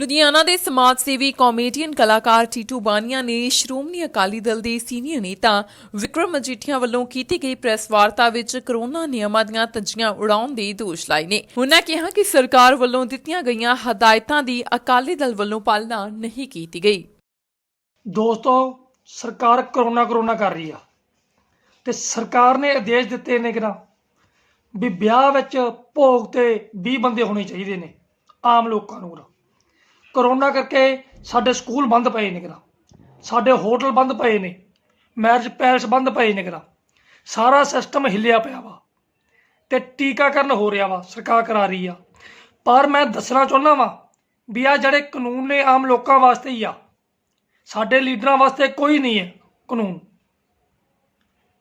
ਲੁਧਿਆਣਾ ਦੇ ਸਮਾਜ ਸੇਵੀ ਕਾਮੇਡੀਅਨ ਕਲਾਕਾਰ ਟੀਟੂ ਬਾਨੀਆ ਨੇ ਸ਼੍ਰੋਮਣੀ ਅਕਾਲੀ ਦਲ ਦੇ ਸੀਨੀਅਰ ਨੇਤਾ ਵਿਕਰਮ ਮਜੀਠੀਆ ਵੱਲੋਂ ਕੀਤੀ ਗਈ ਪ੍ਰੈਸ ਵਾਰਤਾ ਵਿੱਚ ਕਰੋਨਾ ਨਿਯਮਾਂ ਦੀਆਂ ਧੱਜੀਆਂ ਉਡਾਉਣ ਦੇ ਦੋਸ਼ ਲਾਏ ਨੇ। ਉਹਨਾਂ ਕਿਹਾ ਕਿ ਸਰਕਾਰ ਵੱਲੋਂ ਦਿੱਤੀਆਂ ਗਈਆਂ ਹਦਾਇਤਾਂ ਦੀ ਅਕਾਲੀ ਦਲ ਵੱਲੋਂ ਪਾਲਣਾ ਨਹੀਂ ਕੀਤੀ ਗਈ। ਦੋਸਤੋ, ਸਰਕਾਰ ਕਰੋਨਾ ਕਰੋਨਾ ਕਰ ਰਹੀ ਆ। ਤੇ ਸਰਕਾਰ ਨੇ ਆਦੇਸ਼ ਦਿੱਤੇ ਨੇ ਕਿਰਾ ਵੀ ਵਿਆਹ ਵਿੱਚ ਭੋਗ ਤੇ 20 ਬੰਦੇ ਹੋਣੇ ਚਾਹੀਦੇ ਨੇ, ਆਮ ਲੋਕਾਂ ਨੂੰ। ਕਰੋਨਾ ਕਰਕੇ ਸਾਡੇ ਸਕੂਲ ਬੰਦ ਪਏ ਨੇ ਕਿਰਾ। ਸਾਡੇ ਹੋਟਲ ਬੰਦ ਪਏ ਨੇ, ਮੈਰਿਜ ਪੈਲਸ ਬੰਦ ਪਏ ਨੇ ਕਿਰਾ। ਸਾਰਾ ਸਿਸਟਮ ਹਿੱਲਿਆ ਪਿਆ ਵਾ ਤੇ ਟੀਕਾਕਰਨ ਹੋ ਰਿਹਾ ਵਾ, ਸਰਕਾਰ ਕਰਾ ਰਹੀ ਆ। ਪਰ ਮੈਂ ਦੱਸਣਾ ਚਾਹੁੰਦਾ ਵਾਂ ਵੀ ਆ ਜਿਹੜੇ ਕਾਨੂੰਨ ਨੇ ਆਮ ਲੋਕਾਂ ਵਾਸਤੇ ਹੀ ਆ, ਸਾਡੇ ਲੀਡਰਾਂ ਵਾਸਤੇ ਕੋਈ ਨਹੀਂ ਹੈ ਕਾਨੂੰਨ।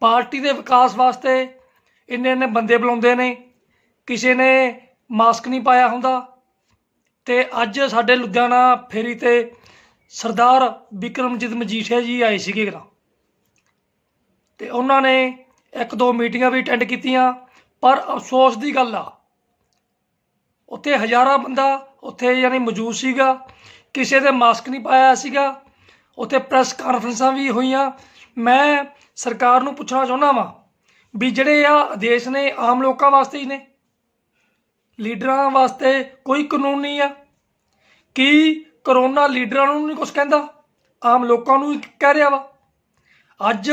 ਪਾਰਟੀ ਦੇ ਵਿਕਾਸ ਵਾਸਤੇ ਇੰਨੇ ਇੰਨੇ ਬੰਦੇ ਬੁਲਾਉਂਦੇ ਨੇ, ਕਿਸੇ ਨੇ ਮਾਸਕ ਨਹੀਂ ਪਾਇਆ ਹੁੰਦਾ ਤੇ ਅੱਜ ਸਾਡੇ ਲੁਧਿਆਣਾ ਫੇਰੀ ਤੇ ਸਰਦਾਰ ਵਿਕਰਮਜੀਤ ਮਜੀਠੀਆ ਜੀ ਆਏ ਸੀਗੇ ਗਰਾ ਤੇ। ਉਹਨਾਂ ਨੇ ਇੱਕ ਦੋ ਮੀਟਿੰਗਾਂ ਵੀ ਅਟੈਂਡ ਕੀਤੀਆਂ, ਪਰ ਅਫਸੋਸ ਦੀ ਗੱਲ ਆ, ਉੱਥੇ ਹਜ਼ਾਰਾਂ ਬੰਦਾ ਉੱਥੇ ਯਾਨੀ ਮੌਜੂਦ ਸੀਗਾ, ਕਿਸੇ ਦੇ ਮਾਸਕ ਨਹੀਂ ਪਾਇਆ ਸੀਗਾ, ਉੱਥੇ ਪ੍ਰੈਸ ਕਾਨਫਰੰਸਾਂ ਵੀ ਹੋਈਆਂ। ਮੈਂ ਸਰਕਾਰ ਨੂੰ ਪੁੱਛਣਾ ਚਾਹੁੰਦਾ ਵਾਂ ਵੀ ਜਿਹੜੇ ਆ ਆਦੇਸ਼ ਨੇ ਆਮ ਲੋਕਾਂ ਵਾਸਤੇ ਹੀ ਨੇ ਲੀਡਰਾਂ ਵਾਸਤੇ ਕੋਈ ਕਾਨੂੰਨ ਨਹੀਂ ਆ। ਕੀ ਕਰੋਨਾ ਲੀਡਰਾਂ ਨੂੰ ਨਹੀਂ ਕੁਝ ਕਹਿੰਦਾ? ਆਮ ਲੋਕਾਂ ਨੂੰ ਹੀ ਕਹਿ ਰਿਹਾ ਵਾ। ਅੱਜ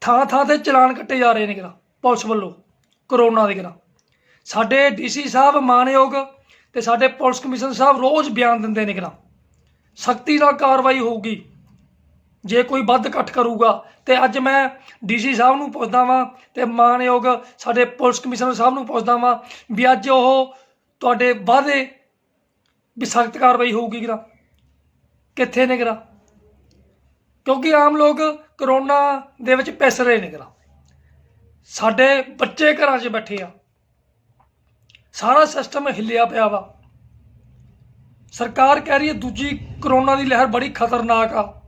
ਥਾਂ ਥਾਂ ਤੇ ਚਲਾਨ ਕੱਟੇ ਜਾ ਰਹੇ ਨੇ ਕਿਰਾ ਪੁਲਿਸ ਵੱਲੋਂ ਕਰੋਨਾ ਦੇ ਕਿਰਾ ਸਾਡੇ ਡੀਸੀ ਸਾਹਿਬ ਮਾਨਯੋਗ ਤੇ ਸਾਡੇ ਪੁਲਿਸ ਕਮਿਸ਼ਨਰ ਸਾਹਿਬ ਰੋਜ਼ ਬਿਆਨ ਦਿੰਦੇ ਨੇ ਕਿਰਾ ਸਖਤੀ ਨਾਲ ਕਾਰਵਾਈ ਹੋਊਗੀ। ਜੇ ਕੋਈ ਵੱਧ ਘੱਟ ਕਰੂਗਾ, ਤੇ ਅੱਜ ਮੈਂ ਡੀਸੀ ਸਾਹਿਬ ਨੂੰ ਪੁੱਛਦਾ ਵਾਂ ਤੇ ਮਾਨਯੋਗ ਸਾਡੇ ਪੁਲਿਸ ਕਮਿਸ਼ਨਰ ਸਾਹਿਬ ਨੂੰ ਪੁੱਛਦਾ ਵਾਂ ਵੀ ਅੱਜ ਉਹ ਤੁਹਾਡੇ ਵਾਅਦੇ ਵੀ ਸਖਤ ਕਾਰਵਾਈ ਹੋਊਗੀ ਕਿਰਾ ਕਿੱਥੇ ਨੇ ਕਿਰਾ ਕਿਉਂਕਿ ਆਮ ਲੋਕ ਕਰੋਨਾ ਦੇ ਵਿੱਚ ਪਿਸ ਰਹੇ ਨੇ ਕਿਰਾ ਸਾਡੇ ਬੱਚੇ ਘਰਾਂ 'ਚ ਬੈਠੇ ਆ। ਸਾਰਾ ਸਿਸਟਮ ਹਿੱਲਿਆ ਪਿਆ ਵਾ। ਸਰਕਾਰ ਕਹਿ ਰਹੀ ਹੈ ਦੂਜੀ ਕਰੋਨਾ ਦੀ ਲਹਿਰ ਬੜੀ ਖਤਰਨਾਕ ਆ।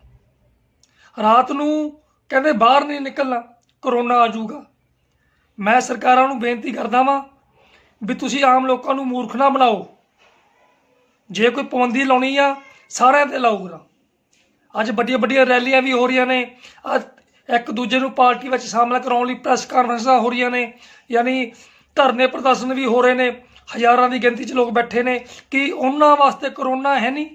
ਰਾਤ ਨੂੰ ਕਹਿੰਦੇ ਬਾਹਰ ਨਹੀਂ ਨਿਕਲਣਾ ਕਰੋਨਾ ਆ ਜਾਊਗਾ। ਮੈਂ ਸਰਕਾਰਾਂ ਨੂੰ ਬੇਨਤੀ ਕਰਦਾ ਵਾਂ ਵੀ ਤੁਸੀਂ ਆਮ ਲੋਕਾਂ ਨੂੰ ਮੂਰਖ ਨਾ ਬਣਾਓ। ਜੇ ਕੋਈ ਪਾਬੰਦੀ ਲਾਉਣੀ ਆ, ਸਾਰਿਆਂ ਤੇ ਲਾਊਗਾ ਅੱਜ ਵੱਡੀਆਂ ਵੱਡੀਆਂ ਰੈਲੀਆਂ ਵੀ ਹੋ ਰਹੀਆਂ ਨੇ, ਅੱਜ ਇੱਕ ਦੂਜੇ ਨੂੰ ਪਾਰਟੀ ਵਿੱਚ ਸ਼ਾਮਲ ਕਰਾਉਣ ਲਈ ਪ੍ਰੈਸ ਕਾਨਫਰੰਸਾਂ ਹੋ ਰਹੀਆਂ ਨੇ, ਯਾਨੀ ਧਰਨੇ ਪ੍ਰਦਰਸ਼ਨ ਵੀ ਹੋ ਰਹੇ ਨੇ, ਹਜ਼ਾਰਾਂ ਦੀ ਗਿਣਤੀ 'ਚ ਲੋਕ ਬੈਠੇ ਨੇ, ਕਿ ਉਹਨਾਂ ਵਾਸਤੇ ਕਰੋਨਾ ਹੈ ਨਹੀਂ?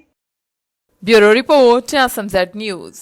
Bureau report SMZ news